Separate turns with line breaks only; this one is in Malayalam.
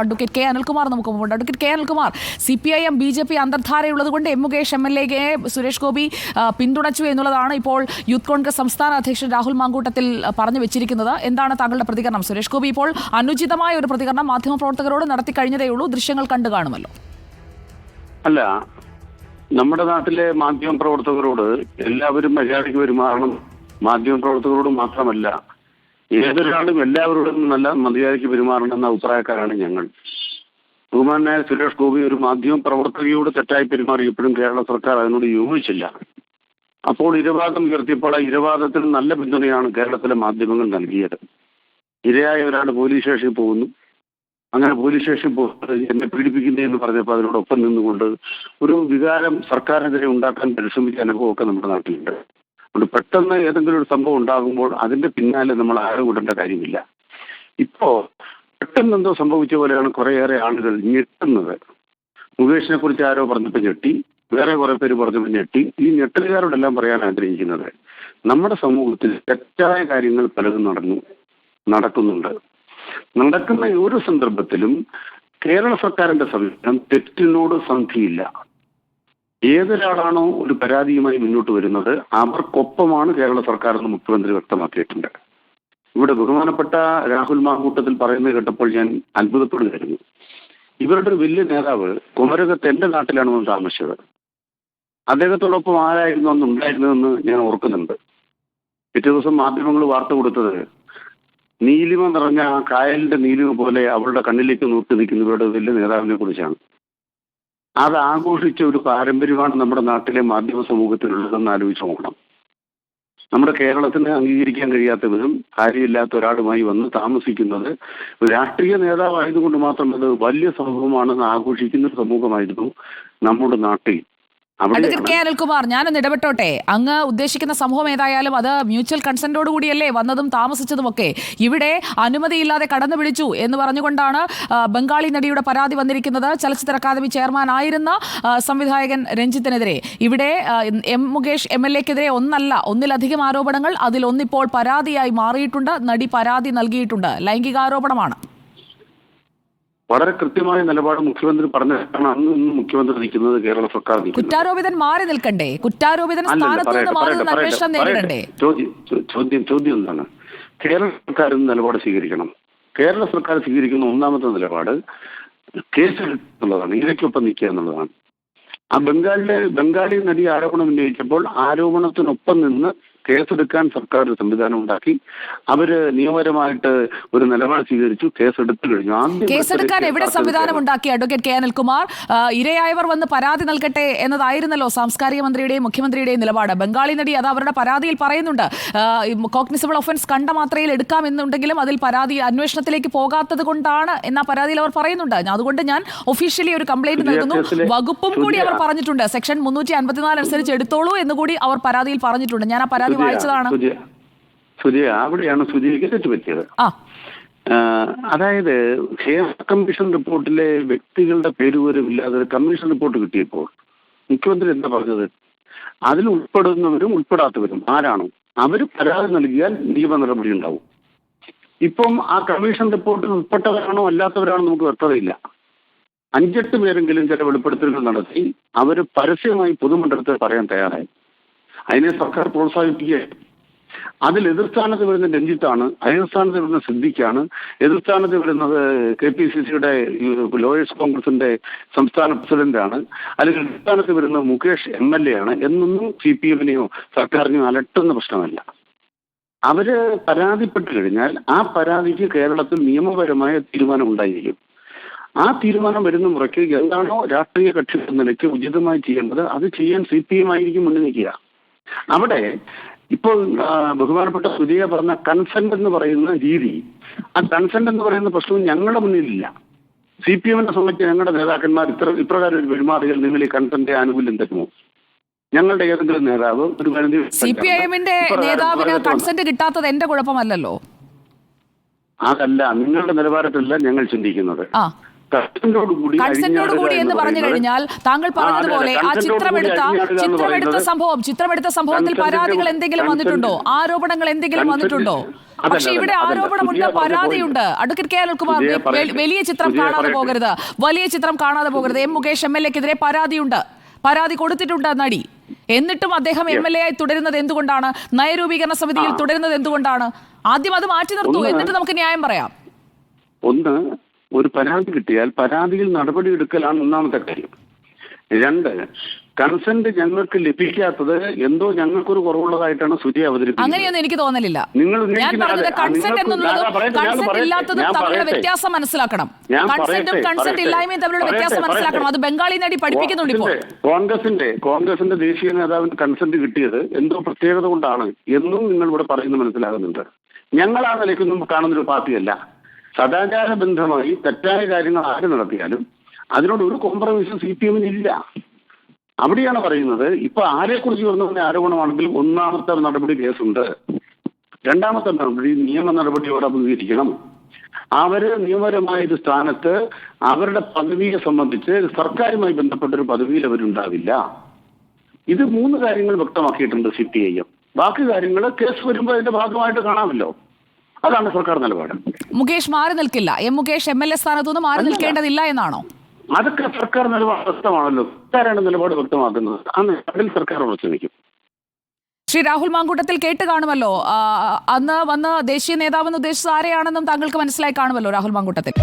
അഡ്വക്കേറ്റ് കെ അനിൽകുമാർ നമുക്ക് മുമ്പുണ്ട്. Advocate K Anilkumar C P I M B J P അന്തർധാരയുള്ളത് കൊണ്ട് എം മുകേഷ് എം എൽ എയെ സുരേഷ് ഗോപി പിന്തുണച്ചു എന്നുള്ളതാണ് ഇപ്പോൾ യൂത്ത് കോൺഗ്രസ് സംസ്ഥാന അധ്യക്ഷൻ രാഹുൽ മാങ്കൂട്ടത്തിൽ പറഞ്ഞു വെച്ചിരിക്കുന്നത്. എന്താണ് താങ്കളുടെ പ്രതികരണം? സുരേഷ് ഗോപി ഇപ്പോൾ അനുചിതമായ ഒരു പ്രതികരണം മാധ്യമപ്രവർത്തകരോട് നടത്തി കഴിഞ്ഞതേയുള്ളൂ ദൃശ്യങ്ങൾ കണ്ടു കാണുമല്ലോ.
അല്ല നമ്മുടെ നാട്ടിലെ മാധ്യമ പ്രവർത്തകരോട് എല്ലാവരും മര്യാദയ്ക്ക് പെരുമാറണം. മാധ്യമ പ്രവർത്തകരോട് മാത്രമല്ല ഏതൊരാളും എല്ലാവരോടും നല്ല മര്യാദയ്ക്ക് പെരുമാറണം എന്ന അഭിപ്രായക്കാരാണ് ഞങ്ങൾ. ബഹുമാനായ സുരേഷ് ഗോപി ഒരു മാധ്യമ പ്രവർത്തകയോട് തെറ്റായി പെരുമാറിയപ്പോഴും കേരള സർക്കാർ അതിനോട് യോജിച്ചില്ല. അപ്പോൾ ഇരവാദം ഉയർത്തിയപ്പോൾ ആ ഇരവാദത്തിന് നല്ല പിന്തുണയാണ് കേരളത്തിലെ മാധ്യമങ്ങൾ നൽകിയത്. ഇരയായ ഒരാൾ പോലീസ് സ്റ്റേഷനിൽ പോകുന്നു. അങ്ങനെ പോലീസ് സ്റ്റേഷനിൽ പോകുന്നത് എന്നെ പീഡിപ്പിക്കുന്നതെന്ന് പറഞ്ഞപ്പോൾ അതിനോടൊപ്പം നിന്നുകൊണ്ട് ഒരു വികാരം സർക്കാരിനെതിരെ ഉണ്ടാക്കാൻ പരിശ്രമിച്ച അനുഭവമൊക്കെ നമ്മുടെ നാട്ടിലുണ്ട്. അതുകൊണ്ട് പെട്ടെന്ന് ഏതെങ്കിലും ഒരു സംഭവം ഉണ്ടാകുമ്പോൾ അതിന്റെ പിന്നാലെ നമ്മൾ ആരും വിടേണ്ട കാര്യമില്ല. ഇപ്പോ പെട്ടെന്ന് എന്തോ സംഭവിച്ച പോലെയാണ് കുറേയേറെ ആളുകൾ ഞെട്ടുന്നത്. മുകേഷിനെ കുറിച്ച് ആരോ പറഞ്ഞപ്പോൾ ഞെട്ടി വേറെ കുറെ പേര് പറഞ്ഞപ്പോൾ ഞെട്ടി. ഈ ഞെട്ടലുകാരോടെല്ലാം പറയാൻ ആഗ്രഹിക്കുന്നത് നമ്മുടെ സമൂഹത്തിൽ തെറ്റായ കാര്യങ്ങൾ പലതും നടന്നു നടക്കുന്നുണ്ട്. നടക്കുന്ന ഒരു സന്ദർഭത്തിലും കേരള സർക്കാരിന്റെ സമീപനം തെറ്റിനോട് സന്ധിയില്ല ഏതൊരാളാണോ ഒരു പരാതിയുമായി മുന്നോട്ട് വരുന്നത് അവർക്കൊപ്പമാണ് കേരള സർക്കാർ എന്ന് മുഖ്യമന്ത്രി വ്യക്തമാക്കിയിട്ടുണ്ട്. ഇവിടെ ബഹുമാനപ്പെട്ട രാഹുൽ മാങ്കൂട്ടത്തിൽ പറയുന്നത് കേട്ടപ്പോൾ ഞാൻ അത്ഭുതപ്പെടുകയായിരുന്നു ഇവരുടെ ഒരു വലിയ നേതാവ് കുമരകത്ത് എന്റെ നാട്ടിലാണ് വന്ന് താമസിച്ചത്? അദ്ദേഹത്തോടൊപ്പം ആരായിരുന്നു അന്ന് ഉണ്ടായിരുന്നതെന്ന് ഞാൻ ഓർക്കുന്നുണ്ട്. പിറ്റേ ദിവസം മാധ്യമങ്ങൾ വാർത്ത കൊടുത്തത് നീലിമ നിറഞ്ഞ ആ കായലിന്റെ നീലിമ പോലെ അവളുടെ കണ്ണിലേക്ക് നോക്കി നിൽക്കുന്ന ഇവരുടെ വലിയ നേതാവിനെ കുറിച്ചാണ്. അത് ആഘോഷിച്ച ഒരു പാരമ്പര്യമാണ് നമ്മുടെ നാട്ടിലെ മാധ്യമ സമൂഹത്തിലുള്ളതെന്ന് ആലോചിച്ച് നോക്കണം. നമ്മുടെ കേരളത്തിന് അംഗീകരിക്കാൻ കഴിയാത്ത വിധം കാര്യമില്ലാത്ത ഒരാളുമായി വന്ന് താമസിക്കുന്നത് രാഷ്ട്രീയ നേതാവായതുകൊണ്ട് മാത്രമല്ല വലിയ സംഭവമാണെന്ന് ആഘോഷിക്കുന്ന ഒരു സമൂഹമായിരുന്നു നമ്മുടെ നാട്ടിൽ.
അഡ്വക്കേറ്റ് കെ അനിൽകുമാർ ഞാനൊന്ന് ഇടപെട്ടോട്ടെ. അങ്ങ് ഉദ്ദേശിക്കുന്ന സംഭവം ഏതായാലും അത് മ്യൂച്വൽ കൺസെന്റോട് കൂടിയല്ലേ? വന്നതും താമസിച്ചതുമൊക്കെ. ഇവിടെ അനുമതിയില്ലാതെ കടന്നു പിടിച്ചു എന്ന് പറഞ്ഞുകൊണ്ടാണ് ബംഗാളി നടിയുടെ പരാതി വന്നിരിക്കുന്നത്. ചലച്ചിത്ര അക്കാദമി ചെയർമാൻ ആയിരുന്ന സംവിധായകൻ രഞ്ജിത്തിനെതിരെ. ഇവിടെ എം മുകേഷ് എം എൽ എക്കെതിരെ ഒന്നല്ല ഒന്നിലധികം ആരോപണങ്ങൾ അതിലൊന്നിപ്പോൾ പരാതിയായി മാറിയിട്ടുണ്ട്. നടി പരാതി നൽകിയിട്ടുണ്ട്. ലൈംഗികാരോപണമാണ്.
വളരെ കൃത്യമായ നിലപാട് മുഖ്യമന്ത്രി പറഞ്ഞാണ് അന്ന് ഇന്ന് മുഖ്യമന്ത്രി നിൽക്കുന്നത് കേരള സർക്കാർ
കുറ്റാരോപിതൻ മാറി നിൽക്കണ്ടേ? കുറ്റാരോപിതൻ.
ചോദ്യം ചോദ്യം ചോദ്യം എന്താണ്? കേരള സർക്കാർ ഇന്ന് നിലപാട് സ്വീകരിക്കണം. കേരള സർക്കാർ സ്വീകരിക്കുന്ന ഒന്നാമത്തെ നിലപാട് കേസ് എന്നുള്ളതാണ് ഇരയ്ക്കൊപ്പം നിൽക്കുക എന്നുള്ളതാണ്. ആ ബംഗാളിലെ ബംഗാളി നടി ആരോപണം ഉന്നയിച്ചപ്പോൾ ആരോപണത്തിനൊപ്പം നിന്ന് കേസെടുക്കാൻ സർക്കാർ ഒരു സംവിധാനം ഉണ്ടാക്കി അവർ നിയമപരമായിട്ട് ഒരു നിലപാട് സ്വീകരിച്ചു കേസെടുത്തു കഴിഞ്ഞു. ആദ്യം
കേസെടുക്കാൻ എവിടെ സംവിധാനം ഉണ്ടാക്കി അഡ്വക്കേറ്റ് കെ അനിൽകുമാർ ഇരയായവർ വന്ന് പരാതി നൽകട്ടെ എന്നതായിരുന്നല്ലോ സാംസ്കാരിക മന്ത്രിയുടെയും മുഖ്യമന്ത്രിയുടെയും നിലപാട്. ബംഗാളി നടി അത് അവരുടെ പരാതിയിൽ പറയുന്നുണ്ട്. കോഗ്നിസിബിൾ ഒഫൻസ് കണ്ട മാത്രയിൽ എടുക്കാം എന്നുണ്ടെങ്കിലും അതിൽ പരാതി അന്വേഷണത്തിലേക്ക് പോകാത്തത് കൊണ്ടാണ് എന്ന പരാതിയിൽ അവർ പറയുന്നുണ്ട്. അതുകൊണ്ട് ഞാൻ ഒഫീഷ്യലി ഒരു കംപ്ലൈന്റ് നൽകുന്നു. വകുപ്പും കൂടി അവർ പറഞ്ഞിട്ടുണ്ട്. സെക്ഷൻ മുന്നൂറ്റി അൻപത്തിനാല് അനുസരിച്ച് എടുത്തോളൂ എന്ന് കൂടി അവർ പരാതിയിൽ പറഞ്ഞിട്ടുണ്ട്. ഞാൻ ആ പരാതി
സുജയ,
വായിച്ചതാണ്?
സുജയ അവിടെയാണ് സുജയ്ക്ക് തെറ്റുപറ്റിയത്. അതായത് ക്ഷേമ കമ്മീഷൻ റിപ്പോർട്ടിലെ വ്യക്തികളുടെ പേര് പോലും ഇല്ലാതെ ഒരു കമ്മീഷൻ റിപ്പോർട്ട് കിട്ടിയപ്പോൾ മുഖ്യമന്ത്രി എന്താ പറഞ്ഞത്? അതിൽ ഉൾപ്പെടുന്നവരും ഉൾപ്പെടാത്തവരും ആരാണോ? അവർ പരാതി നൽകിയാൽ നിയമ നടപടി ഉണ്ടാവും. ഇപ്പം ആ കമ്മീഷൻ റിപ്പോർട്ടിൽ ഉൾപ്പെട്ടവരാണോ അല്ലാത്തവരാണോ നമുക്ക് വ്യക്തതയില്ല. അഞ്ചെട്ട് പേരെങ്കിലും ചില വെളിപ്പെടുത്തലുകൾ നടത്തി അവർ പരസ്യമായി പൊതുമണ്ഡലത്തിൽ പറയാൻ തയ്യാറായി. അതിനെ സർക്കാർ പ്രോത്സാഹിപ്പിക്കുക അതിൽ എതിർസ്ഥാനത്ത് വരുന്ന രഞ്ജിത്താണ് അയൽസ്ഥാനത്ത് വരുന്ന സിദ്ദിഖാണ് എതിർസ്ഥാനത്ത് വരുന്നത് കെ പി സി സിയുടെ ലോയേഴ്സ് കോൺഗ്രസിന്റെ സംസ്ഥാന പ്രസിഡന്റാണ് അല്ലെങ്കിൽ എതിർസ്ഥാനത്ത് വരുന്ന മുകേഷ് എം എൽ എ ആണ് എന്നൊന്നും സി പി എമ്മിനെയോ സർക്കാരിനെയോ അലട്ടുന്ന പ്രശ്നമല്ല. അവർ പരാതിപ്പെട്ട് കഴിഞ്ഞാൽ ആ പരാതിക്ക് കേരളത്തിൽ നിയമപരമായ തീരുമാനം ഉണ്ടായിരിക്കും. ആ തീരുമാനം വരുന്ന മുറയ്ക്ക് എന്താണോ രാഷ്ട്രീയ കക്ഷി എന്ന നിലയ്ക്ക് ഉചിതമായി ചെയ്യേണ്ടത് അത് ചെയ്യാൻ സി പി എം ആയിരിക്കും മുന്നിൽ നിൽക്കുക. അവിടെ ഇപ്പോൾ ബഹുമാനപ്പെട്ട സുജയ പറഞ്ഞ കൺസെന്റ് എന്ന് പറയുന്ന രീതി ആ കൺസെന്റ് എന്ന് പറയുന്ന പ്രശ്നവും ഞങ്ങളുടെ മുന്നിലില്ല. സി പി എമ്മിനെ സംബന്ധിച്ച് ഞങ്ങളുടെ നേതാക്കന്മാർ ഇത്ര ഇപ്രകാരം ഒരു പെരുമാറുകൾ നിങ്ങൾ ഈ കൺസെന്റ് ആനുകൂല്യം തരുമോ? ഞങ്ങളുടെ ഏതെങ്കിലും നേതാവ് ഒരു പരിധി
സി പി ഐ എമ്മിന്റെ
ഇപ്രകാരം
നേതാവിന്
പറയുന്നത്
കൺസെന്റ് കിട്ടാത്തത് എന്റെ കുഴപ്പമല്ലല്ലോ.
അതല്ല നിങ്ങളുടെ നിലവാരത്തിലല്ല ഞങ്ങൾ ചിന്തിക്കുന്നത്.
കൺസെന്റോട് കൂടി എന്ന് പറഞ്ഞു കഴിഞ്ഞാൽ താങ്കൾ പറഞ്ഞതുപോലെ ആ ചിത്രമെടുത്ത ചിത്രമെടുത്ത സംഭവം ചിത്രമെടുത്ത സംഭവത്തിൽ പരാതികൾ എന്തെങ്കിലും വന്നിട്ടുണ്ടോ? ആരോപണങ്ങൾ എന്തെങ്കിലും വന്നിട്ടുണ്ടോ? പക്ഷെ ഇവിടെ ആരോപണമുണ്ട് പരാതിയുണ്ട്. അഡ്വക്കേറ്റ് കെ അനിൽകുമാർ വലിയ ചിത്രം കാണാതെ പോകരുത്. വലിയ ചിത്രം കാണാതെ പോകരുത്. എം മുകേഷ് എം എൽ എക്കെതിരെ പരാതിയുണ്ട്. പരാതി കൊടുത്തിട്ടുണ്ട് നടി. എന്നിട്ടും അദ്ദേഹം എം എൽ എ ആയി തുടരുന്നത് എന്തുകൊണ്ടാണ്? നയരൂപീകരണ സമിതിയിൽ തുടരുന്നത് എന്തുകൊണ്ടാണ്? ആദ്യം അത് മാറ്റി നിർത്തൂ. എന്നിട്ട് നമുക്ക് ന്യായം പറയാം.
ഒന്ന് ഒരു പരാതി കിട്ടിയാൽ പരാതിയിൽ നടപടിയെടുക്കലാണ് ഒന്നാമത്തെ കാര്യം. രണ്ട് കൺസെന്റ് ഞങ്ങൾക്ക് ലഭിക്കാത്തത് എന്തോ ഞങ്ങൾക്കൊരു കുറവുള്ളതായിട്ടാണ് സുജി അവതരിപ്പിക്കുന്നത്.
അങ്ങനെയൊന്നും എനിക്ക് തോന്നലില്ല.
നിങ്ങൾ
ഞാൻ പറഞ്ഞത് കൺസെന്റ് എന്നുള്ളതും കൺസെന്റ്
പറയട്ടെ,
ഇല്ലാത്തതും തമ്മിലുള്ള വ്യത്യാസം മനസ്സിലാക്കണം. കൺസെന്റും കൺസെന്റ്
പറയട്ടെ.
ഇല്ലായ്മയും തമ്മിലുള്ള വ്യത്യാസം മനസ്സിലാക്കണം. അത് ബംഗാളി നടി പഠിപ്പിക്കുന്നുണ്ട് ഇപ്പോൾ.
കോൺഗ്രസിന്റെ കോൺഗ്രസിന്റെ ദേശീയ നേതാവിന് കൺസെന്റ് കിട്ടിയത് എന്തോ പ്രത്യേകത കൊണ്ടാണ് എന്നും നിങ്ങൾ ഇവിടെ പറയുന്നത് മനസ്സിലാകുന്നുണ്ട്. ഞങ്ങൾ ആ നിലയ്ക്കൊന്നും കാണുന്നൊരു പാർട്ടിയല്ല. സദാചാര ബന്ധമായി തെറ്റായ കാര്യങ്ങൾ ആര് നടത്തിയാലും അതിനോട് ഒരു കോംപ്രമൈസും സി പി എമ്മിന് ഇല്ല. അവിടെയാണ് പറയുന്നത് ഇപ്പൊ ആരെക്കുറിച്ച് വന്ന ആരോപണമാണെങ്കിൽ ഒന്നാമത്തെ നടപടി കേസുണ്ട്. രണ്ടാമത്തെ നടപടി നിയമ നടപടിയോടെ അഭിമുഖീകരിക്കണം. അവർ നിയമപരമായ ഒരു സ്ഥാനത്ത് അവരുടെ പദവിയെ സംബന്ധിച്ച് സർക്കാരുമായി ബന്ധപ്പെട്ട ഒരു പദവിയിൽ അവരുണ്ടാവില്ല. ഇത് മൂന്ന് കാര്യങ്ങൾ വ്യക്തമാക്കിയിട്ടുണ്ട് സി പി ഐ എം. ബാക്കി കാര്യങ്ങൾ കേസ് വരുമ്പോൾ അതിന്റെ ഭാഗമായിട്ട് കാണാമല്ലോ. അതാണ് സർക്കാർ നിലപാട്.
മുകേഷ് മാറി നിൽക്കില്ല. M Mukesh M L A സ്ഥാനത്തുനിന്ന് മാറി നിൽക്കേണ്ടതില്ല എന്നാണോ?
അതൊക്കെ സർക്കാർ നിലപാട് വ്യക്തമാണല്ലോ. സർക്കാരാണ് നിലപാട് വ്യക്തമാക്കുന്നത്? ആ നിലപാടിൽ സർക്കാർ ഉറച്ചു നിൽക്കും
ശ്രീ രാഹുൽ മാങ്കൂട്ടത്തിൽ കേട്ട് കാണുമല്ലോ. അന്ന് വന്ന് ദേശീയ നേതാവെന്ന് ഉദ്ദേശിച്ചത് ആരെയാണെന്നും താങ്കൾക്ക് മനസ്സിലായി കാണുമല്ലോ രാഹുൽ മാങ്കൂട്ടത്തിൽ.